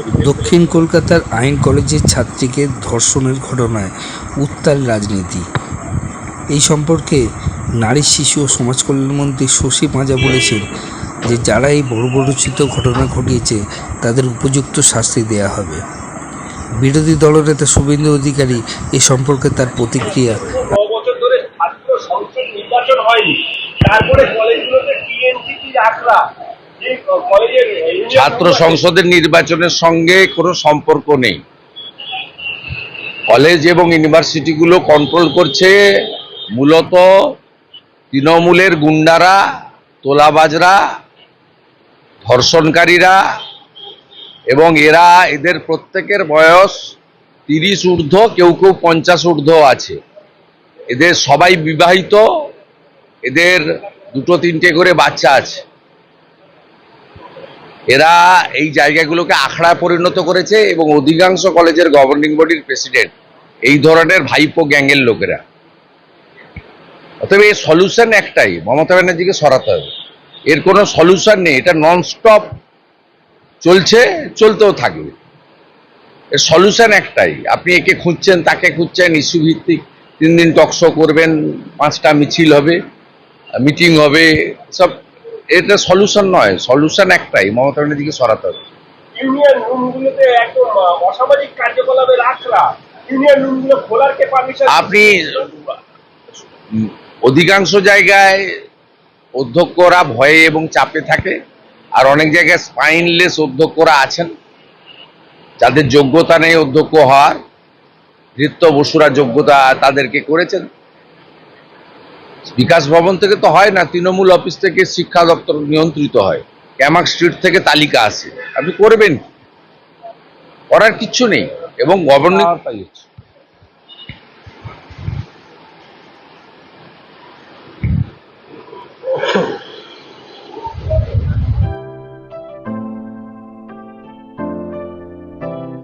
দক্ষিণ কলকাতার আইন কলেজের ছাত্রীকে ধর্ষণের ঘটনায় উত্তাল রাজনীতি। এই সম্পর্কে নারী, শিশু ও সমাজ কল্যাণমন্ত্রী শশী পাঁজা বলেছেন যে, যারা এই বর্বরোচিত ঘটনা ঘটিয়েছে, তাদের উপযুক্ত শাস্তি দেয়া হবে। বিরোধী দলনেতা শুভেন্দু অধিকারী এ সম্পর্কে তার প্রতিক্রিয়া তারপরে কলেজগুলোতে ছাত্র সংসদের নির্বাচনের সঙ্গে কোনো সম্পর্ক নেই। কলেজ এবং ইউনিভার্সিটিগুলো কন্ট্রোল করছে মূলত তৃণমূলের গুন্ডারা, তোলাবাজরা, ধর্ষণকারীরা এবং এরা এদের প্রত্যেকের বয়স তিরিশ ঊর্ধ্ব, কেউ কেউ পঞ্চাশ ঊর্ধ্ব আছে। এদের সবাই বিবাহিত, এদের দুটো তিনটে করে বাচ্চা আছে। এরা এই জায়গাগুলোকে আখড়ায় পরিণত করেছে এবং অধিকাংশ কলেজের গভর্নিং বডির প্রেসিডেন্ট এই ধরনের ভাইপো গ্যাংয়ের লোকেরা। অতএব এর সলিউশন একটাই, মমতা ব্যানার্জিকে সরাতে হবে। এর কোনো সলিউশন নেই, এটা নন স্টপ চলছে, চলতেও থাকবে। এর সলিউশন একটাই, আপনি একে খুঁজছেন, তাকে খুঁজছেন ইস্যু ভিত্তিক তিন দিন টকশো করবেন, পাঁচটা মিছিল হবে মিটিং হবে, সব এটা সলিউশন নয় সলিউশন একটাই মমতা ব্যানার্জিকে সরাতে হবে। ইউনিয়ন রুমগুলোতে একদম অসামাজিক কার্যকলাপের আখড়া। ইউনিয়ন রুমগুলো খোলার কে পারমিশন আপনি অধিকাংশ জায়গায় অধ্যক্ষরা ভয়ে এবং চাপে থাকে আর অনেক জায়গায় স্পাইনলেস অধ্যক্ষরা আছেন। যাদের যোগ্যতা নেই অধ্যক্ষ হওয়ার নৃত্য বসুরা যোগ্যতা তাদেরকে করেছেন। বিকাশ ভবন থেকে তো হয় না, তৃণমূল অফিস থেকে শিক্ষা দপ্তর নিয়ন্ত্রিত হয়। ক্যামাক স্ট্রিট থেকে তালিকা আসে আপনি করবেন করার কিচ্ছু নেই এবং গভর্নিং